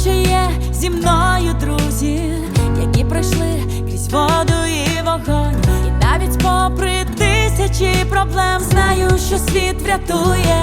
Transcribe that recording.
що є зі мною друзі, які пройшли крізь воду і вогонь, і навіть попри тисячі проблем знаю, що світ врятує.